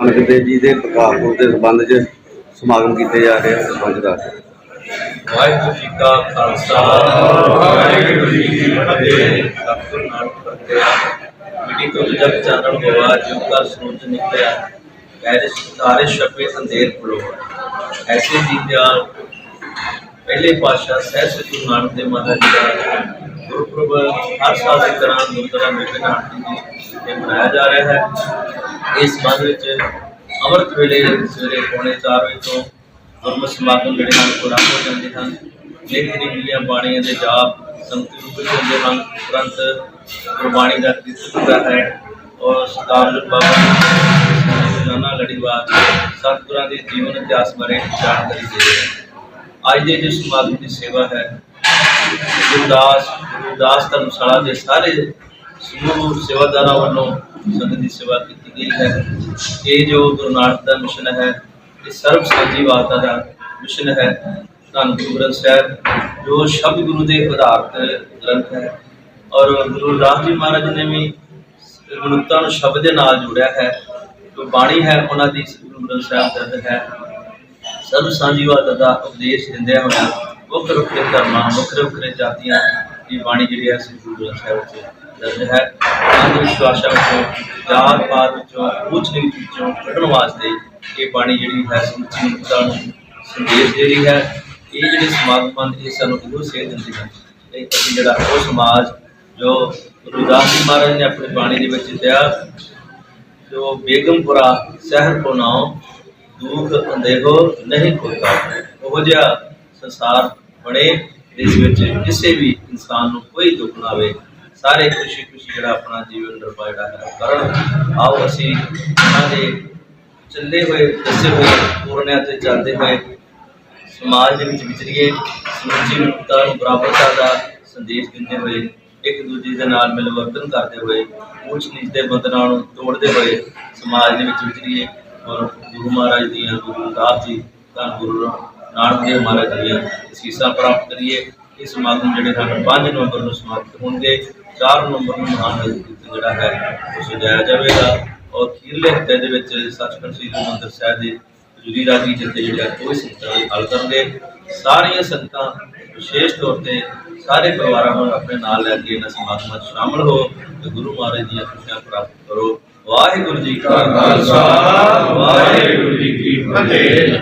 ਨਾਨਕ ਦੇਵ ਜੀ ਦੇ ਪ੍ਰਕਾਸ਼ ਪੁਰਬ ਦੇ ਸੰਬੰਧ 'ਚ ਸਮਾਗਮ ਕੀਤੇ ਜਾ ਰਹੇ ਹਨ ਸਰਪੰਚ ਦਾ ਵਾਹਿਗੁਰੂ ਜੀ ਕਾ ਖਾਲਸਾ, ਵਾਹਿਗੁਰੂ ਜੀ ਕੀ ਫਤਿਹ। ਸਤਿਗੁਰੂ ਨਾਨਕ ਫਤਿਹ ਮਿੱਟੀ ਤੋਂ ਜਗ ਚਾਨਣ ਹੋਆ ਜਿਉ ਕਾ ਸੂਰਜ ਨਿਕਲਿਆ। ਪੈਰੇ ਸਾਰੇ ਛਪੇ ਅੰਧੇਰ ਖੜੋ ਐਸੇ ਜੀ ਦਿਆਲ ਪਹਿਲੇ ਪਾਤਸ਼ਾਹ ਸਹਿਬ ਸ੍ਰੀ ਗੁਰੂ ਨਾਨਕ ਦੇਵ ਮਹਾਰਾਜ ਜੀ ਦਾ ਗੁਰਪੁਰਬ ਹਰ ਸਾਲ ਦੀ ਤਰ੍ਹਾਂ ਗੁਰਦੁਆਰਾ ਮੇਲੇ ਨਾਨਕ ਜੀ ਤੇ ਮਨਾਇਆ ਜਾ ਰਿਹਾ ਹੈ। ਇਸ ਸੰਬੰਧ ਵਿੱਚ ਅੰਮ੍ਰਿਤ ਵੇਲੇ ਸਵੇਰੇ ਪੌਣੇ 4 ਵਜੇ ਤੋਂ ਗੁਰਮਤਿ ਸਮਾਗਮ ਜਿਹੜੇ ਹਨ, ਉਹ ਹੋ ਜਾਂਦੇ ਹਨ। ਲੇਖਨੀ ਮਿਲੀਆਂ ਬਾਣੀਆਂ ਦੇ ਜਾਪ ਸੰਗਤ ਰੂਪ ਵਿੱਚ ਹੁੰਦੇ ਹਨ ਤੁਰੰਤ ਗੁਰਬਾਣੀ ਦਾ ਕੀਰਤਨ ਹੁੰਦਾ ਹੈ ਔਰ ਸਤਾਵਨ ਬਾਬਾ ਨਾਨਾ ਲੜੀਵਾਰ ਸਤਿਗੁਰਾਂ ਦੇ ਜੀਵਨ ਇਤਿਹਾਸ ਬਾਰੇ ਜਾਣਕਾਰੀ ਦੇ ਰਹੇ ਹਨ। ਅੱਜ ਦੇ ਜੋ ਸਮਾਗਮ ਦੀ ਸੇਵਾ ਹੈ ਗੁਰਦਾਸ ਗੁਰਦਾਸ ਧਰਮਸ਼ਾਲਾ ਦੇ ਸਾਰੇ ਸਮੂਹ ਸੇਵਾਦਾਰਾਂ ਵੱਲੋਂ ਸੰਗਤ ਦੀ ਸੇਵਾ ਕੀਤੀ ਗਈ ਹੈ। ਇਹ ਜੋ ਗੁਰੂ ਨਾਨਕ ਦਾ ਮਿਸ਼ਨ ਹੈ, ਇਹ ਸਰਬ ਸਾਂਝੀ ਵਾਰਤਾ ਦਾ ਮਿਸ਼ਨ ਹੈ ਧੰਨ ਗੁਰੂ ਗ੍ਰੰਥ ਸਾਹਿਬ, ਜੋ ਸ਼ਬਦ ਗੁਰੂ ਦੇ ਆਧਾਰਿਤ ਗ੍ਰੰਥ ਹੈ। ਔਰ ਗੁਰੂ ਰਾਮ ਜੀ ਮਹਾਰਾਜ ਨੇ ਵੀ ਮਨੁੱਖਤਾ ਨੂੰ ਸ਼ਬਦ ਦੇ ਨਾਲ ਜੋੜਿਆ ਹੈ। ਜੋ ਬਾਣੀ ਹੈ, ਉਹਨਾਂ ਦੀ ਗੁਰੂ ਗ੍ਰੰਥ ਸਾਹਿਬ ਦਰਦ ਹੈ। ਸਰਬ ਸਾਂਝੀਵਾਦ ਦਾ ਉਪਦੇਸ਼ ਦਿੰਦਿਆਂ ਹੋਇਆ ਵੱਖਰੇ ਵੱਖਰੇ ਧਰਮਾਂ ਵੱਖਰੇ ਵੱਖਰੇ ਜਾਤੀਆਂ ਦੀ ਬਾਣੀ ਜਿਹੜੀ ਹੈ ਸ੍ਰੀ ਗੁਰੂ ਗ੍ਰੰਥ ਸਾਹਿਬ ਵਿੱਚ ਦਰਜ ਹੈ। ਅੰਧ ਵਿਸ਼ਵਾਸਾਂ ਵਿੱਚੋਂ ਜਾਤ ਪਾਤ ਵਿੱਚੋਂ ਉੱਚ ਨੀਚ ਵਿੱਚੋਂ ਕੱਢਣ ਵਾਸਤੇ ਇਹ ਬਾਣੀ ਜਿਹੜੀ ਹੈ ਸਮੁੱਚੀ ਮਨੁੱਖਤਾ ਨੂੰ ਸੰਦੇਸ਼ ਦੇ ਰਹੀ ਹੈ। ਇਹ ਜਿਹੜੇ ਸਮਾਗਮ ਹਨ, ਇਹ ਸਾਨੂੰ ਇਹੋ ਸੇਧ ਦਿੰਦੇ ਹਨ। ਇਹ ਅਸੀਂ ਜਿਹੜਾ ਉਹ ਸਮਾਜ ਜੋ ਗੁਰਦਾਸ ਜੀ ਮਹਾਰਾਜ ਨੇ ਆਪਣੀ ਬਾਣੀ ਦੇ ਵਿੱਚ ਦਿੱਤਾ ਜੋ ਬੇਗਮਪੁਰਾ ਸ਼ਹਿਰ ਕੋ ਨਾਉ, ਦੁੱਖ ਅੰਦੇਹੋ ਨਹੀਂ ਖੋਤਾ। ਉਹ ਜਿਹਾ ਸੰਸਾਰ ਬਣੇ, ਜਿਸ ਵਿੱਚ ਕਿਸੇ ਵੀ ਇਨਸਾਨ ਨੂੰ ਕੋਈ ਦੁੱਖ ਨਾ ਆਵੇ। ਸਾਰੇ ਖੁਸ਼ੀ ਖੁਸ਼ੀ ਜਿਹੜਾ ਆਪਣਾ ਜੀਵਨ ਨਿਰਵਾਹ ਜਿਹੜਾ ਹੈ ਕਰਨ। ਆਓ ਅਸੀਂ ਉਹਨਾਂ ਦੇ ਚੱਲੇ ਹੋਏ, ਦੱਸੇ ਹੋਏ, ਪੂਰਨਿਆਂ ਤੇ ਚੱਲਦੇ ਹੋਏ ਸਮਾਜ ਦੇ ਵਿੱਚ ਵਿਚਰੀਏ, ਸਮੁੱਚੀ ਮਨੁੱਖਤਾ ਨੂੰ ਬਰਾਬਰਤਾ ਦਾ ਸੰਦੇਸ਼ ਦਿੰਦੇ ਹੋਏ, ਇੱਕ ਦੂਜੇ ਦੇ ਨਾਲ ਮਿਲਵਰਤਨ ਕਰਦੇ ਹੋਏ ਉੱਚ ਨੀਚ ਦੇ ਬੰਧਨਾਂ ਨੂੰ ਤੋੜਦੇ ਹੋਏ ਸਮਾਜ ਦੇ ਵਿੱਚ ਵਿਚਰੀਏ। ਔਰ ਗੁਰੂ ਮਹਾਰਾਜ ਦੀਆਂ, ਗੁਰੂ ਰਵਿਦਾਸ ਜੀ ਧੰਨ ਗੁਰੂ ਨਾਨਕ ਦੇਵ ਮਹਾਰਾਜ ਦੀਆਂ ਅਸੀਸਾਂ ਪ੍ਰਾਪਤ ਕਰੀਏ। ਇਹ ਸਮਾਗਮ ਜਿਹੜੇ ਹਨ 5 ਨਵੰਬਰ ਨੂੰ ਸਮਾਪਤ ਹੋਣਗੇ। 4 ਨਵੰਬਰ ਨੂੰ ਮਹਾਨ ਨਗਰ ਜਿਹੜਾ ਹੈ, ਉਹ ਸਜਾਇਆ ਜਾਵੇਗਾ। ਔਰ ਖੀਰਲੇ ਹਫ਼ਤੇ ਦੇ ਵਿੱਚ ਸੱਚਖੰਡ ਸ੍ਰੀ ਹਰਿਮੰਦਰ ਸਾਹਿਬ ਦੇ ਜੁਦੀ ਰਾਜੀ ਜਿੱਥੇ ਜਿਹੜੇ ਆ ਕੋਈ ਸੰਗਤਾਂ ਦੇ ਹੱਲ ਕਰਨਗੇ। ਸਾਰੀਆਂ ਸੰਗਤਾਂ ਵਿਸ਼ੇਸ਼ ਤੌਰ ਤੇ ਸਾਰੇ ਪਰਿਵਾਰਾਂ ਨੂੰ ਆਪਣੇ ਨਾਲ ਲੈ ਕੇ ਇਹਨਾਂ ਸਮਾਗਮਾਂ 'ਚ ਸ਼ਾਮਲ ਹੋ ਤੇ ਗੁਰੂ ਮਹਾਰਾਜ ਦੀਆਂ ਖੁਸ਼ੀਆਂ ਪ੍ਰਾਪਤ ਕਰੋ। ਵਾਹਿਗੁਰੂ ਜੀ ਕਾ ਖਾਲਸਾ, ਵਾਹਿਗੁਰੂ ਜੀ ਕੀ ਫਤਿਹ।